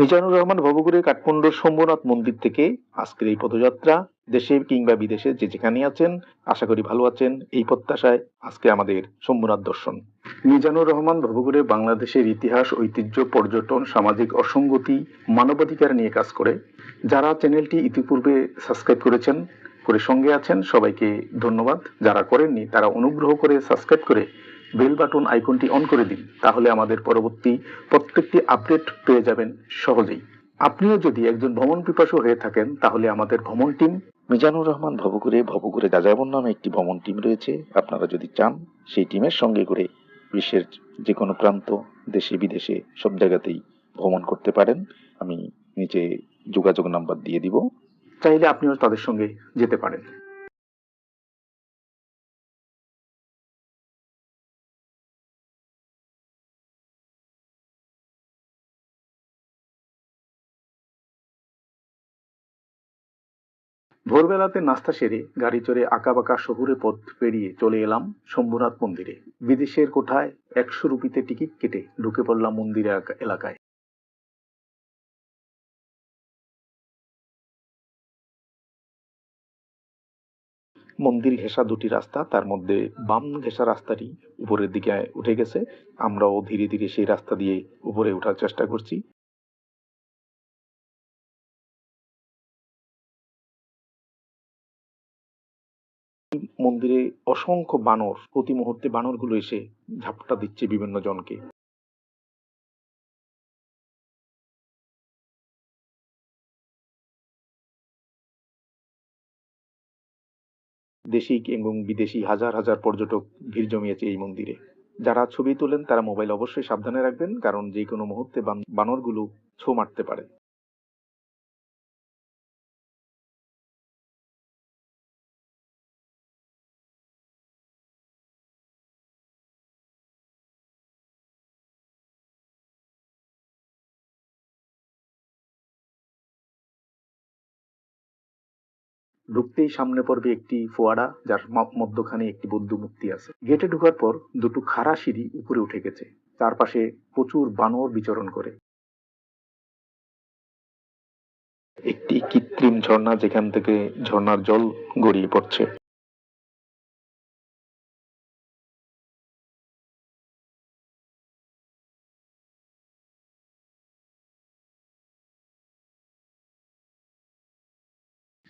মিজানুর রহমান ভবগুড়ে কাঠমান্ডুর শম্ভুনাথ মন্দির থেকে আজকের এই পদযাত্রা, দেশে কিংবা বিদেশে যে যেখানে আছেন, আশা করি ভালো আছেন এই প্রত্যাশায় আজকে আমাদের শম্ভুনাথ দর্শন। মিজানুর রহমান ভবগুড়ে বাংলাদেশের ইতিহাস, ঐতিহ্য, পর্যটন, সামাজিক অসঙ্গতি, মানবাধিকার নিয়ে কাজ করে। যারা চ্যানেলটি ইতিপূর্বে সাবস্ক্রাইব করেছেন, করে সঙ্গে আছেন, সবাইকে ধন্যবাদ। যারা করেননি, তারা অনুগ্রহ করে সাবস্ক্রাইব করে বেল বাটন আইকনটি অন করে দিন তাহলে আমাদের পরবর্তী প্রত্যেকটি আপডেট পেয়ে যাবেন সহজেই। আপনিও যদি একজন ভ্রমণ পিপাসু হয়ে থাকেন তাহলে আমাদের ভ্রমণ টিম মিজানুর রহমান ভবঘুরে ভবঘুরে যাযাবর নামে একটি ভ্রমণ টিম রয়েছে। আপনারা যদি চান সেই টিমের সঙ্গে করে বিশ্বের যে কোনো প্রান্ত দেশে বিদেশে সব জায়গাতেই ভ্রমণ করতে পারেন। আমি নিচে যোগাযোগ নাম্বার দিয়ে দিব। চাইলে আপনিও তাদের সঙ্গে যেতে পারেন। ভোরবেলাতে নাস্তা সেরে গাড়ি চড়ে আঁকাবাঁকা শহুরে পথ পেরিয়ে চলে এলাম শম্ভুনাথ মন্দিরে। বিদেশের কোঠায় একশো রুপিতে টিকিট কেটে ঢুকে পড়লাম মন্দির এলাকা- এলাকায়। মন্দির ঘেঁষা দুটি রাস্তা, তার মধ্যে বাম ঘেঁষা রাস্তাটি উপরের দিকে উঠে গেছে। আমরাও ধীরে ধীরে সেই রাস্তা দিয়ে উপরে ওঠার চেষ্টা করছি। মন্দিরে অসংখ্য বানর, প্রতি মুহূর্তে বানরগুলো এসে ঝাপটা দিচ্ছে বিভিন্ন জনকে। দেশি এবং বিদেশি হাজার হাজার পর্যটক ভিড় জমিয়েছে এই মন্দিরে। যারা ছবি তোলেন, তারা মোবাইল অবশ্যই সাবধানে রাখবেন, কারণ যে কোনো মুহূর্তে বান- বানরগুলো ছো মারতে পারে। ঢুকতেই সামনে পড়বে একটি ফোয়ারা, যার মধ্যখানে একটি বৌদ্ধ মূর্তি আছে। গেটে ঢুকার পর দুটো খাড়া সিঁড়ি উপরে উঠে গেছে। চারপাশে প্রচুর বানর বিচরণ করে। একটি কৃত্রিম ঝর্ণা যেখান থেকে ঝর্ণার জল গড়িয়ে পড়ছে।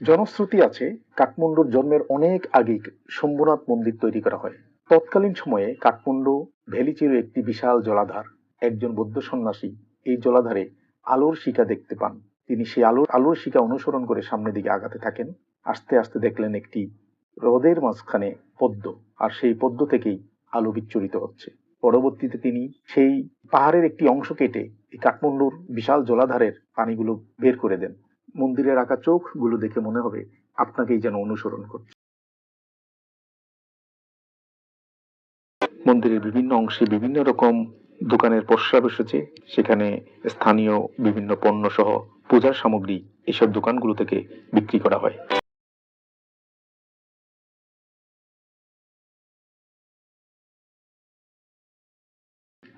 জনশ্রুতি আছে কাঠমান্ডুর জন্মের অনেক আগে শম্ভুনাথ মন্দির তৈরি করা হয়। তৎকালীন সময়ে কাঠমান্ডু ভ্যালি ছিল একটি বিশাল জলাধার। একজন বৌদ্ধ সন্ন্যাসী এই জলাধারে আলোর শিকা দেখতে পান। তিনি সেই আলোর আলোর শিকা অনুসরণ করে সামনের দিকে আগাতে থাকেন। আস্তে আস্তে দেখলেন একটি হ্রদের মাঝখানে পদ্ম, আর সেই পদ্ম থেকেই আলো বিচ্ছুরিত হচ্ছে। পরবর্তীতে তিনি সেই পাহাড়ের একটি অংশ কেটে এই কাঠমান্ডুর বিশাল জলাধারের পানিগুলো বের করে দেন। মন্দিরে রাখা চোখগুলো দেখে মনে হবে আপনাকেই যেন অনুসরণ করছে। মন্দিরের বিভিন্ন অংশে বিভিন্ন রকম দোকানের পসরা বসেছে, সেখানে স্থানীয় বিভিন্ন পণ্য সহ পূজার সামগ্রী এসব দোকানগুলো থেকে বিক্রি করা হয়।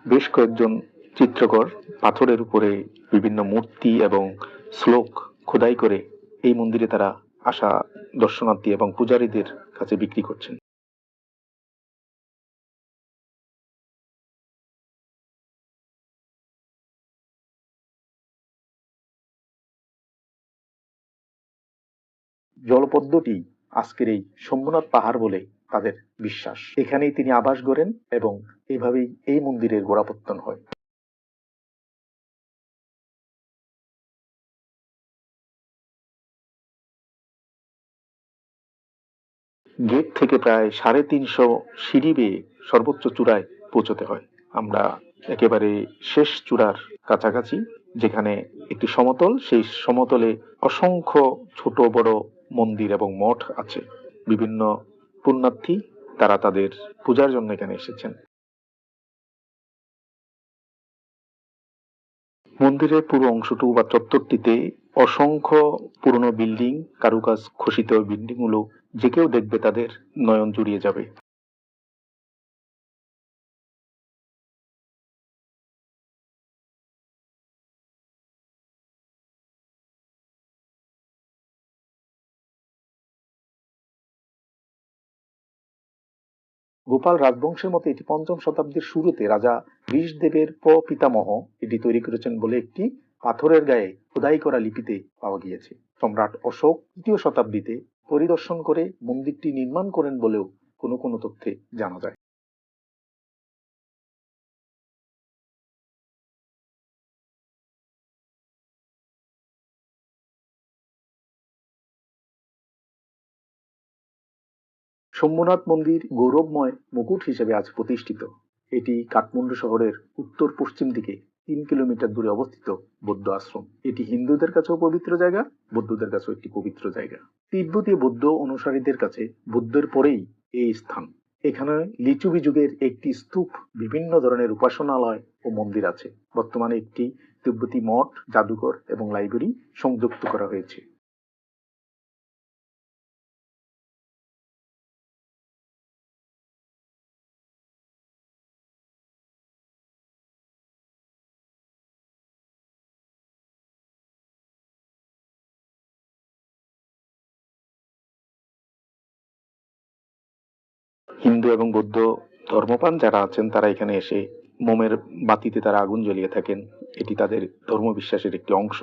বেশ কয়েকজন চিত্রকর পাথরের উপরে বিভিন্ন মূর্তি এবং শ্লোক খোদাই করে এই মন্দিরে তারা আসা দর্শনার্থী এবং পূজারীদের কাছে বিক্রি করছেন। জলপদ্মটি আজকের এই শম্ভুনাথ পাহাড় বলে তাদের বিশ্বাস। এখানেই তিনি আবাস গড়েন এবং এইভাবেই এই মন্দিরের গোড়াপত্তন হয়। গেট থেকে প্রায় সাড়ে তিনশো সিঁড়ি বেয়ে সর্বোচ্চ চূড়ায় পৌঁছতে হয়। আমরা একেবারে শেষ চূড়ার কাছাকাছি, যেখানে একটি সমতল, সেই সমতলে অসংখ্য ছোট বড় মন্দির এবং মঠ আছে। বিভিন্ন পুণ্যার্থী, তারা তাদের পূজার জন্য এখানে এসেছেন। মন্দিরের পুরো অংশটুকু বা চত্বরটিতে অসংখ্য পুরনো বিল্ডিং, কারুকাজ খসিত বিল্ডিংগুলো যে কেউ দেখবে তাদের নয়ন জুড়িয়ে যাবে। গোপাল রাজবংশের মতে এটি পঞ্চম শতাব্দীর শুরুতে রাজা বিষদেবের পিতামহ এটি তৈরি করেছেন বলে একটি পাথরের গায়ে খোদাই করা লিপিতে পাওয়া গিয়েছে। সম্রাট অশোক তৃতীয় শতাব্দীতে পরিদর্শন করে মন্দিরটি নির্মাণ করেন বলেও কোনো কোনো তথ্যে জানা যায়। শম্ভুনাথ মন্দির গৌরবময় মুকুট হিসেবে আজ প্রতিষ্ঠিত। এটি কাঠমান্ডু শহরের উত্তর পশ্চিম দিকে তিন কিলোমিটার দূরে অবস্থিত বৌদ্ধ আশ্রম। এটি হিন্দুদের কাছেও পবিত্র জায়গা, বৌদ্ধদের কাছেও একটি পবিত্র জায়গা। তিব্বতীয় বৌদ্ধ অনুসারীদের কাছে বুদ্ধের পরেই এই স্থান। এখানে লিচুবি যুগের একটি স্তূপ, বিভিন্ন ধরনের উপাসনালয় ও মন্দির আছে। বর্তমানে একটি তিব্বতী মঠ, জাদুঘর এবং লাইব্রেরি সংযুক্ত করা হয়েছে। হিন্দু এবং বৌদ্ধ ধর্মপান যারা আছেন, তারা এখানে এসে মোমের বাতিতে তারা আগুন জ্বলিয়ে থাকেন। এটি তাদের ধর্মবিশ্বাসের একটি অংশ।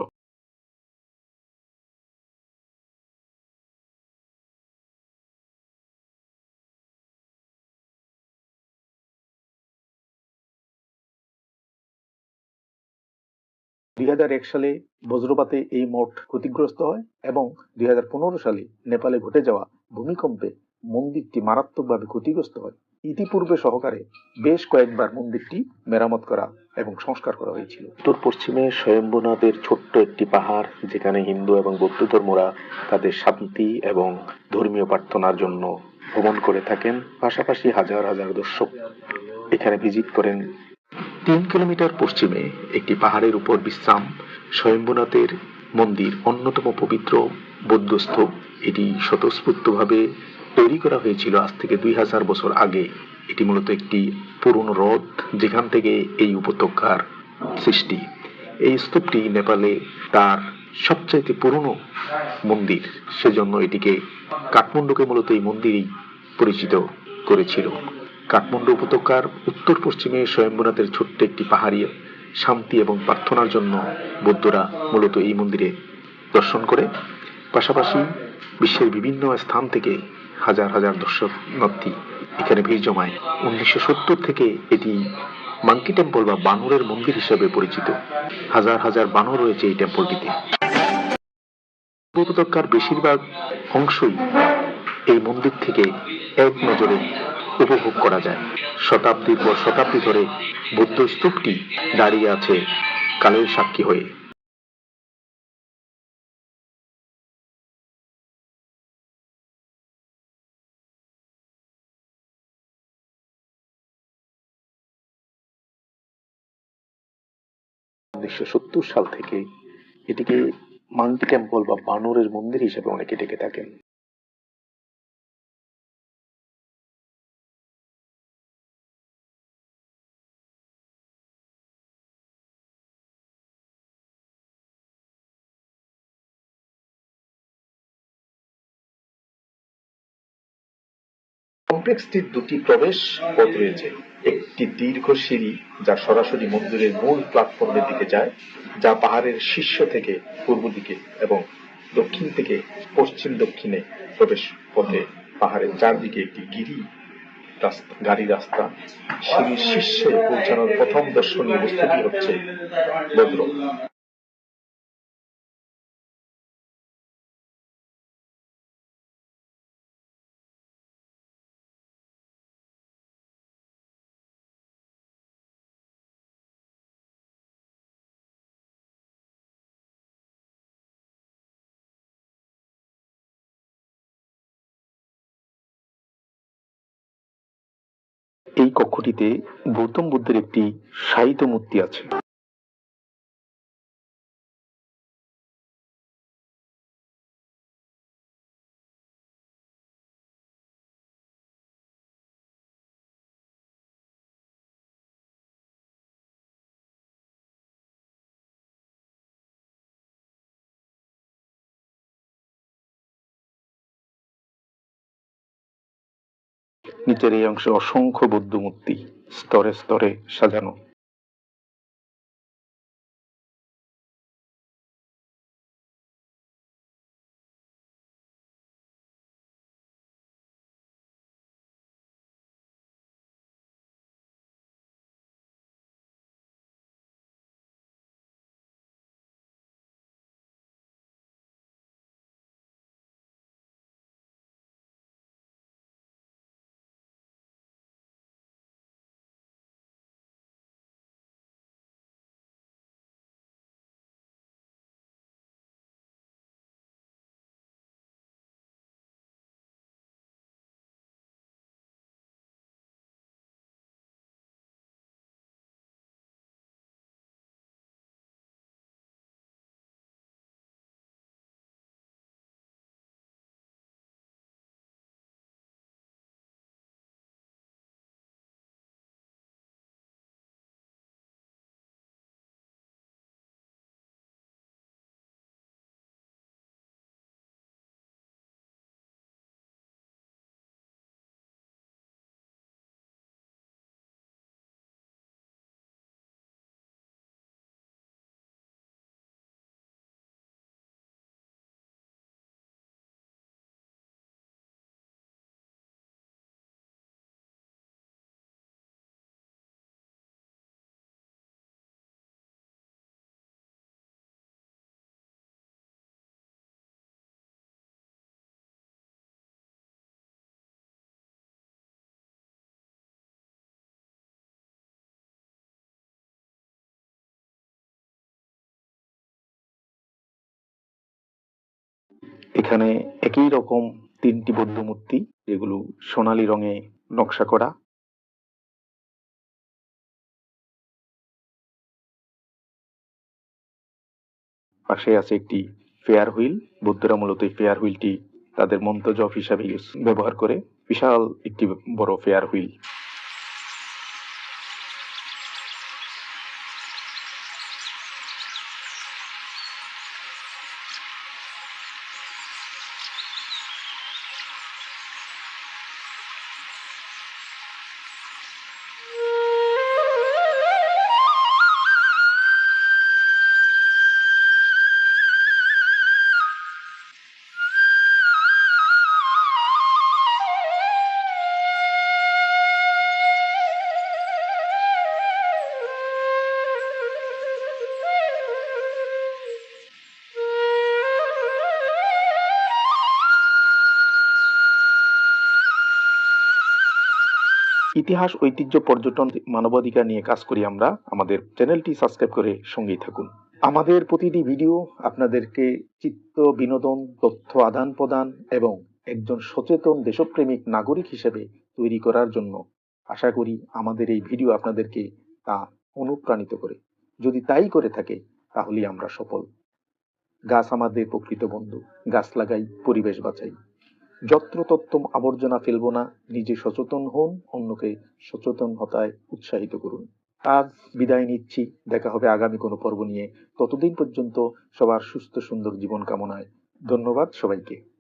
দুই হাজার এক সালে বজ্রপাতে এই মঠ ক্ষতিগ্রস্ত হয় এবং দুই হাজার পনেরো সালে নেপালে ঘটে যাওয়া ভূমিকম্পে মন্দিরটি মারাত্মকভাবে ক্ষতিগ্রস্ত হয়। ইতিপূর্বে সহকারে বেশ কয়েকবার মন্দিরটি মেরামত করা এবং সংস্কার করা হয়েছিল। উত্তর পশ্চিমে স্বয়ম্ভনাথের ছোট্ট একটি পাহাড়, যেখানে হিন্দু এবং বৌদ্ধ ধর্মরা তাদের শান্তি এবং ধর্মীয় প্রার্থনার জন্য ভ্রমণ করে থাকেন। পাশাপাশি হাজার হাজার দর্শক এখানে ভিজিট করেন। তিন কিলোমিটার পশ্চিমে একটি পাহাড়ের উপর বিশ্রাম স্বয়ম্ভনাথের মন্দির অন্যতম পবিত্র বৌদ্ধস্তূপ এটি স্বতঃস্ফূর্তভাবে তৈরি করা হয়েছিল আজ থেকে দুই হাজার বছর আগে। এটি মূলত একটি পুরনো হ্রদ, যেখান থেকে এই উপত্যকার সৃষ্টি। এই স্তূপটি নেপালে তার সবচাইতে পুরনো মন্দির। সেজন্য এটিকে কাঠমান্ডুকে মূলত এই মন্দিরই পরিচিত করেছিল। কাঠমান্ডু উপত্যকার উত্তর পশ্চিমে স্বয়ম্ভনাথের ছোট্ট একটি পাহাড়ি শান্তি এবং প্রার্থনার জন্য বৌদ্ধরা মূলত এই মন্দিরে দর্শন করে। পাশাপাশি বিশ্বের বিভিন্ন স্থান থেকে হাজার হাজার দর্শনার্থী এখানে ভিড় জমায়। উনিশশো সত্তর থেকে এটি মাঙ্কি টেম্পল বা বানরের মন্দির হিসেবে পরিচিত। হাজার হাজার বানর রয়েছে এই টেম্পলটিতে। উপত্যকার বেশিরভাগ অংশই এই মন্দির থেকে এক নজরে উপভোগ করা যায়। শতাব্দীর পর শতাব্দী ধরে বুদ্ধ স্তূপটি দাঁড়িয়ে আছে কালের সাক্ষী হয়ে। উনিশশো সত্তর সাল থেকে এটিকে মাঙ্কি টেম্পল বা বানরের মন্দির হিসেবে অনেকে ডেকে থাকেন। কমপ্লেক্সটির দুটি প্রবেশ পথ রয়েছে। একটি দীর্ঘ সিঁড়ি যা সরাসরি মন্দিরের মূল প্ল্যাটফর্মের দিকে যায়, যা পাহাড়ের শীর্ষ থেকে পূর্ব দিকে এবং দক্ষিণ থেকে পশ্চিম দক্ষিণে প্রবেশ পথে পাহাড়ের চারদিকে একটি গিরি রাস্তা, গাড়ি রাস্তা। সিঁড়ির শীর্ষে পৌঁছানোর প্রথম দর্শনীয় বস্তুটি হচ্ছে বদ্র এই কক্ষটিতে গৌতম বুদ্ধের একটি শায়িত মূর্তি আছে। নিচের এই অংশে অসংখ্য বুদ্ধমূর্তি স্তরে স্তরে সাজানো। এখানে একই রকম তিনটি বৌদ্ধ মূর্তি যেগুলো সোনালী রঙে নকশা করা। পাশে আছে একটি ফেয়ার হুইল। বুদ্ধরা মূলত এই ফেয়ার হুইলটি তাদের মন্ত্র জপ হিসাবে ব্যবহার করে। বিশাল একটি বড় ফেয়ার হুইল। ইতিহাস, ঐতিহ্য, পর্যটন মানবাধিকার নিয়ে কাজ করি আমরা। আমাদের চ্যানেলটি সাবস্ক্রাইব করে সঙ্গেই থাকুন। আমাদের প্রতিটি ভিডিও আপনাদেরকে চিত্ত, বিনোদন, তথ্য আদান প্রদান এবং একজন সচেতন দেশপ্রেমিক নাগরিক হিসেবে তৈরি করার জন্য আশা করি আমাদের এই ভিডিও আপনাদেরকে তা অনুপ্রাণিত করে। যদি তাই করে থাকে তাহলে আমরা সফল। গাছ আমাদের প্রকৃত বন্ধু। গাছ লাগাই, পরিবেশ বাঁচাই। যত্রতত্ত্ব আবর্জনা ফেলব না, নিজে সচেতন হন, অন্যকে সচেতন হতায় উৎসাহিত করুন। আজ বিদায় নিচ্ছি, দেখা হবে আগামী কোনো পর্ব নিয়ে। ততদিন পর্যন্ত সবার সুস্থ সুন্দর জীবন কামনায় ধন্যবাদ সবাইকে।